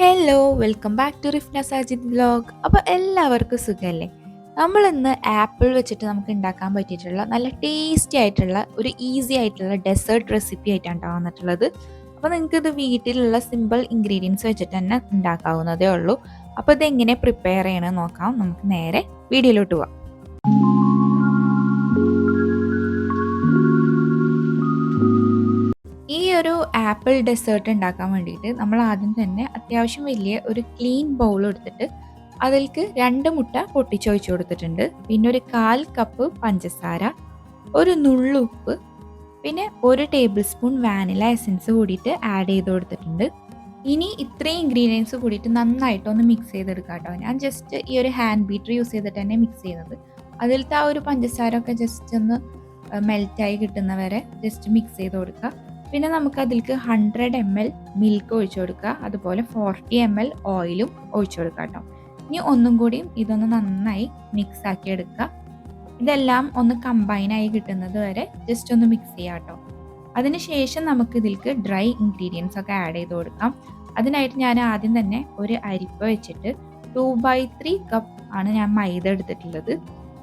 Hello welcome back to Rifna Sajid blog അപ്പോൾ എല്ലാവർക്കും സുഖമല്ലേ നമ്മളിന്ന് ആപ്പിൾ വെച്ചിട്ട് നമുക്ക് ഉണ്ടാക്കാൻ പറ്റിയിട്ടുള്ള നല്ല ടേസ്റ്റി ആയിട്ടുള്ള ഒരു ഈസി ആയിട്ടുള്ള ഡെസേർട്ട് റെസിപ്പി ആയിട്ടാണ് ട്ടോ വന്നിട്ടുള്ളത്. അപ്പോൾ നിങ്ങൾക്ക് ഇത് വീട്ടിലുള്ള സിമ്പിൾ ഇൻഗ്രീഡിയൻസ് വെച്ചിട്ട് തന്നെ ഉണ്ടാക്കാവുന്നതേ ഉള്ളൂ. അപ്പോൾ ഇതെങ്ങനെ പ്രിപ്പയർ ചെയ്യണമെന്ന് നോക്കാം. നമുക്ക് നേരെ വീഡിയോയിലോട്ട് പോവാം. ആപ്പിൾ ഡെസേർട്ട് ഉണ്ടാക്കാൻ വേണ്ടിയിട്ട് നമ്മൾ ആദ്യം തന്നെ അത്യാവശ്യം വലിയ ഒരു ക്ലീൻ ബൗൾ എടുത്തിട്ട് അതിലേക്ക് രണ്ട് മുട്ട പൊട്ടിച്ചൊഴിച്ചു കൊടുത്തിട്ടുണ്ട്. പിന്നെ ഒരു കാൽ കപ്പ് പഞ്ചസാര ഒരു നുള്ളുപ്പ് പിന്നെ ഒരു ടേബിൾ സ്പൂൺ വാനില എസൻസ് കൂടിയിട്ട് ആഡ് ചെയ്ത് കൊടുത്തിട്ടുണ്ട്. ഇനി ഇത്രയും ഇൻഗ്രീഡിയൻസ് കൂടിയിട്ട് നന്നായിട്ടൊന്ന് മിക്സ് ചെയ്തെടുക്കാം കേട്ടോ. ഞാൻ ജസ്റ്റ് ഈ ഒരു ഹാൻഡ് ബീറ്റർ യൂസ് ചെയ്തിട്ട് തന്നെ മിക്സ് ചെയ്യുന്നത്. അതിലത്തെ ആ ഒരു പഞ്ചസാര ഒക്കെ ജസ്റ്റ് ഒന്ന് മെൽറ്റായി കിട്ടുന്നവരെ ജസ്റ്റ് മിക്സ് ചെയ്ത് കൊടുക്കുക പിന്നെ നമുക്ക് അതിലേക്ക് ഹൺഡ്രഡ് എം എൽ മിൽക്ക് ഒഴിച്ചു കൊടുക്കുക. അതുപോലെ ഫോർട്ടി എം എൽ ഓയിലും ഒഴിച്ചു കൊടുക്കുക കേട്ടോ. ഇനി ഒന്നും കൂടിയും ഇതൊന്ന് നന്നായി മിക്സ് ആക്കി എടുക്കുക. ഇതെല്ലാം ഒന്ന് കമ്പൈൻ ആയി കിട്ടുന്നത് വരെ ജസ്റ്റ് ഒന്ന് മിക്സ് ചെയ്യാം കേട്ടോ. അതിനുശേഷം നമുക്ക് ഇതിലേക്ക് ഡ്രൈ ഇൻഗ്രീഡിയൻസ് ഒക്കെ ആഡ് ചെയ്ത് കൊടുക്കാം. അതിനായിട്ട് ഞാൻ ആദ്യം തന്നെ ഒരു അരിപ്പ വെച്ചിട്ട് ടു ബൈ ത്രീ കപ്പ് ആണ് ഞാൻ മൈദ എടുത്തിട്ടുള്ളത്.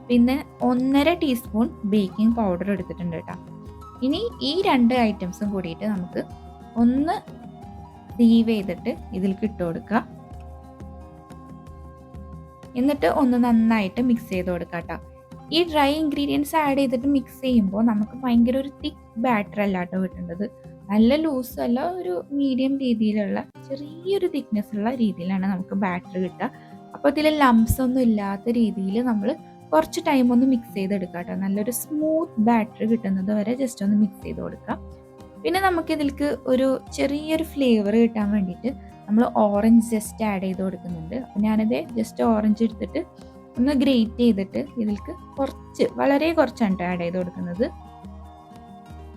പിന്നെ ഒന്നര ടീസ്പൂൺ ബേക്കിംഗ് പൗഡർ എടുത്തിട്ടുണ്ട് കേട്ടോ. ഇനി ഈ രണ്ട് ഐറ്റംസും കൂടിയിട്ട് നമുക്ക് ഒന്ന് സീവ് ചെയ്തിട്ട് ഇതിലേക്ക് ഇട്ട് കൊടുക്കുക എന്നിട്ട് ഒന്ന് നന്നായിട്ട് മിക്സ് ചെയ്ത് കൊടുക്കുക കേട്ടോ ഈ ഡ്രൈ ഇൻഗ്രീഡിയൻസ് ആഡ് ചെയ്തിട്ട് മിക്സ് ചെയ്യുമ്പോൾ നമുക്ക് ഭയങ്കര ഒരു തിക്ക് ബാറ്റർ അല്ല കേട്ടോ കിട്ടേണ്ടത്. നല്ല ലൂസ് അല്ല ഒരു മീഡിയം രീതിയിലുള്ള ചെറിയൊരു തിക്നെസ് ഉള്ള രീതിയിലാണ് നമുക്ക് ബാറ്റർ കിട്ടുക. അപ്പോൾ ഇതിൽ ലംസ് ഒന്നും ഇല്ലാത്ത രീതിയിൽ നമ്മൾ കുറച്ച് ടൈം ഒന്ന് മിക്സ് ചെയ്തെടുക്കുക കേട്ടോ. നല്ലൊരു സ്മൂത്ത് ബാറ്റർ കിട്ടുന്നത് വരെ ജസ്റ്റ് ഒന്ന് മിക്സ് ചെയ്ത് കൊടുക്കാം. പിന്നെ നമുക്ക് ഇതിലേക്ക് ഒരു ചെറിയൊരു ഫ്ലേവർ കിട്ടാൻ വേണ്ടിയിട്ട് നമ്മൾ ഓറഞ്ച് ജസ്റ്റ് ആഡ് ചെയ്ത് കൊടുക്കുന്നുണ്ട്. അപ്പം ഞാനത് ജസ്റ്റ് ഓറഞ്ച് എടുത്തിട്ട് ഒന്ന് ഗ്രേറ്റ് ചെയ്തിട്ട് ഇതിൽക്ക് കുറച്ച് വളരെ കുറച്ചാണ് ആഡ് ചെയ്ത് കൊടുക്കുന്നത്.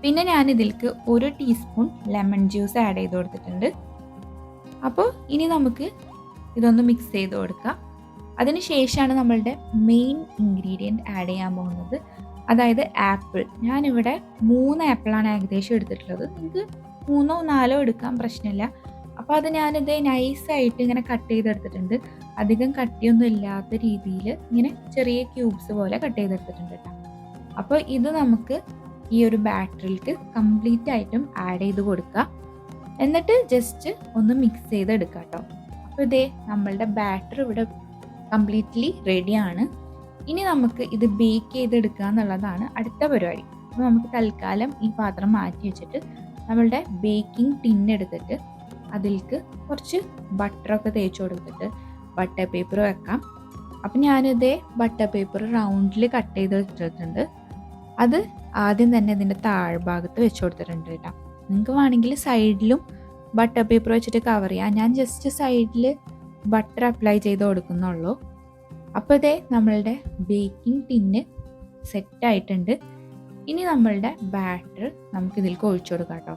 പിന്നെ ഞാൻ ഇതിൽക്ക് ഒരു ടീസ്പൂൺ ലെമൺ ജ്യൂസ് ആഡ് ചെയ്ത് കൊടുത്തിട്ടുണ്ട്. അപ്പോൾ ഇനി നമുക്ക് ഇതൊന്ന് മിക്സ് ചെയ്ത് കൊടുക്കാം. അതിനുശേഷമാണ് നമ്മളുടെ മെയിൻ ഇൻഗ്രീഡിയന്റ് ആഡ് ചെയ്യാൻ പോകുന്നത്. അതായത് ആപ്പിൾ ഞാനിവിടെ മൂന്ന് ആപ്പിളാണ് ഏകദേശം എടുത്തിട്ടുള്ളത്. നിങ്ങൾക്ക് മൂന്നോ നാലോ എടുക്കാൻ പ്രശ്നമില്ല. അപ്പോൾ അത് ഞാനിത് നൈസായിട്ട് ഇങ്ങനെ കട്ട് ചെയ്തെടുത്തിട്ടുണ്ട്. അധികം കട്ടിയൊന്നും ഇല്ലാത്ത രീതിയിൽ ഇങ്ങനെ ചെറിയ ക്യൂബ്സ് പോലെ കട്ട് ചെയ്തെടുത്തിട്ടുണ്ട് കേട്ടോ. അപ്പോൾ ഇത് നമുക്ക് ഈ ഒരു ബാറ്ററിക്ക് കംപ്ലീറ്റ് ആയിട്ടും ആഡ് ചെയ്ത് കൊടുക്കുക എന്നിട്ട് ജസ്റ്റ് ഒന്ന് മിക്സ് ചെയ്തെടുക്കാം കേട്ടോ. അപ്പോൾ ഇതേ നമ്മളുടെ ബാറ്ററി ഇവിടെ കംപ്ലീറ്റ്ലി റെഡിയാണ്. ഇനി നമുക്ക് ഇത് ബേക്ക് ചെയ്തെടുക്കുക എന്നുള്ളതാണ് അടുത്ത പരിപാടി. അപ്പോൾ നമുക്ക് തൽക്കാലം ഈ പാത്രം മാറ്റി വെച്ചിട്ട് നമ്മളുടെ ബേക്കിംഗ് ടിൻ എടുത്തിട്ട് അതിലേക്ക് കുറച്ച് ബട്ടറൊക്കെ തേച്ച് കൊടുത്തിട്ട് ബട്ടർ പേപ്പർ വെക്കാം. അപ്പം ഞാനിതേ ബട്ടർ പേപ്പർ റൗണ്ടിൽ കട്ട് ചെയ്ത് വെച്ചിട്ടുണ്ട്. അത് ആദ്യം തന്നെ ഇതിന്റെ താഴ്ഭാഗത്ത് വെച്ച് കൊടുത്തിട്ടുണ്ട് കേട്ടോ. നിങ്ങൾക്ക് വേണമെങ്കിൽ സൈഡിലും ബട്ടർ പേപ്പർ വെച്ചിട്ട് കവർ ചെയ്യാം. ഞാൻ ജസ്റ്റ് സൈഡിൽ ബട്ടർ അപ്ലൈ ചെയ്ത് കൊടുക്കുന്നുള്ളൂ. അപ്പോൾ ഇതേ നമ്മളുടെ ബേക്കിംഗ് ടിന്ന് സെറ്റായിട്ടുണ്ട് ഇനി നമ്മളുടെ ബാറ്റർ നമുക്ക് ഇതിലേക്ക് ഒഴിച്ചു കൊടുക്കാം കേട്ടോ.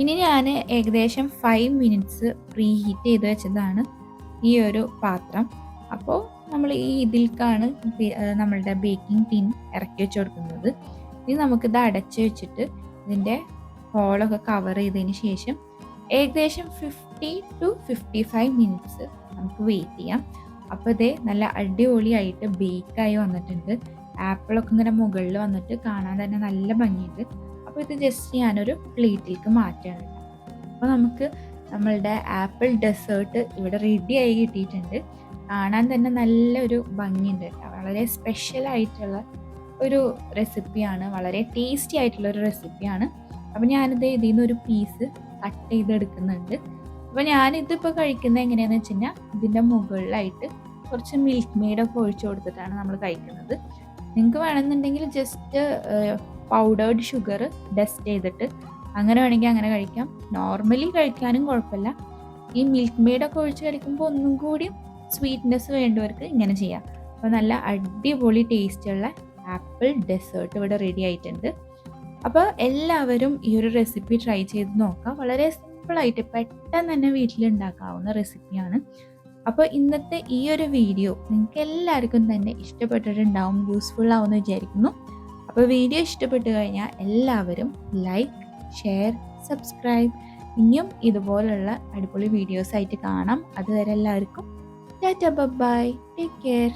ഇനി ഞാൻ ഏകദേശം ഫൈവ് മിനിറ്റ്സ് പ്രീ ഹീറ്റ് ചെയ്ത് വെച്ചതാണ്. ഈ ഒരു പാത്രം. അപ്പോൾ നമ്മൾ ഈ ഇതിൽക്കാണ് നമ്മളുടെ ബേക്കിംഗ് ടിൻ ഇറക്കി വെച്ച് കൊടുക്കുന്നത് ഇനി നമുക്കിത് അടച്ച് വെച്ചിട്ട് ഇതിന്റെ ഹോളൊക്കെ കവർ ചെയ്തതിന് ശേഷം ഏകദേശം fifty to fifty five minutes നമുക്ക് വെയിറ്റ് ചെയ്യാം. അപ്പോൾ ഇതേ നല്ല അടിപൊളിയായിട്ട് ബേക്കായി വന്നിട്ടുണ്ട്. ആപ്പിളൊക്കെ ഇങ്ങനെ മുകളിൽ വന്നിട്ട് കാണാൻ തന്നെ നല്ല ഭംഗിയുണ്ട്. അപ്പോൾ ഇത് ജസ്റ്റ് ഞാനൊരു പ്ലേറ്റിലേക്ക് മാറ്റുകയാണ്. അപ്പോൾ നമുക്ക് നമ്മളുടെ ആപ്പിൾ ഡെസേർട്ട് ഇവിടെ റെഡി ആയി കിട്ടിയിട്ടുണ്ട്. കാണാൻ തന്നെ നല്ലൊരു ഭംഗിയുണ്ട് വളരെ സ്പെഷ്യൽ ആയിട്ടുള്ള ഒരു റെസിപ്പിയാണ് വളരെ ടേസ്റ്റി ആയിട്ടുള്ള ഒരു റെസിപ്പിയാണ് അപ്പോൾ ഞാനിത് ഇതിൽ നിന്ന് ഒരു പീസ് കട്ട് ചെയ്തെടുക്കുന്നുണ്ട്. അപ്പോൾ ഞാനിതിപ്പോൾ കഴിക്കുന്നത് എങ്ങനെയാന്ന് വെച്ച് കഴിഞ്ഞാൽ ഇതിന്റെ മുകളിലായിട്ട് കുറച്ച് മിൽക്ക് മെയ്ഡൊക്കെ ഒഴിച്ചു കൊടുത്തിട്ടാണ് നമ്മൾ കഴിക്കുന്നത്. നിങ്ങൾക്ക് വേണമെന്നുണ്ടെങ്കിൽ ജസ്റ്റ് പൗഡേർഡ് ഷുഗർ ഡസ്റ്റ് ചെയ്തിട്ട് അങ്ങനെ വേണമെങ്കിൽ അങ്ങനെ കഴിക്കാം. നോർമലി കഴിക്കാനും കുഴപ്പമില്ല. ഈ മിൽക്ക് മെയ്ഡൊക്കെ ഒഴിച്ച് കഴിക്കുമ്പോൾ ഒന്നും കൂടി സ്വീറ്റ്നെസ് വേണ്ടവർക്ക് ഇങ്ങനെ ചെയ്യാം. അപ്പോൾ നല്ല അടിപൊളി ടേസ്റ്റുള്ള ആപ്പിൾ ഡെസേർട്ട് ഇവിടെ റെഡി ആയിട്ടുണ്ട്. അപ്പോൾ എല്ലാവരും ഈ ഒരു റെസിപ്പി ട്രൈ ചെയ്ത് നോക്കാം. വളരെ സിമ്പിളായിട്ട് പെട്ടെന്ന് തന്നെ വീട്ടിലുണ്ടാക്കാവുന്ന റെസിപ്പിയാണ് അപ്പോൾ ഇന്നത്തെ ഈ ഒരു വീഡിയോ നിങ്ങൾക്ക് എല്ലാവർക്കും തന്നെ ഇഷ്ടപ്പെട്ടിട്ടുണ്ടാവും യൂസ്ഫുൾ ആവുമെന്ന് വിചാരിക്കുന്നു. അപ്പോൾ വീഡിയോ ഇഷ്ടപ്പെട്ടു കഴിഞ്ഞാൽ എല്ലാവരും ലൈക്ക് ഷെയർ സബ്സ്ക്രൈബ് ഇനിയും ഇതുപോലുള്ള അടിപൊളി വീഡിയോസ് ആയിട്ട് കാണാം. അതുവരെ എല്ലാവർക്കും ടാറ്റ ബൈ ടേക്ക് കെയർ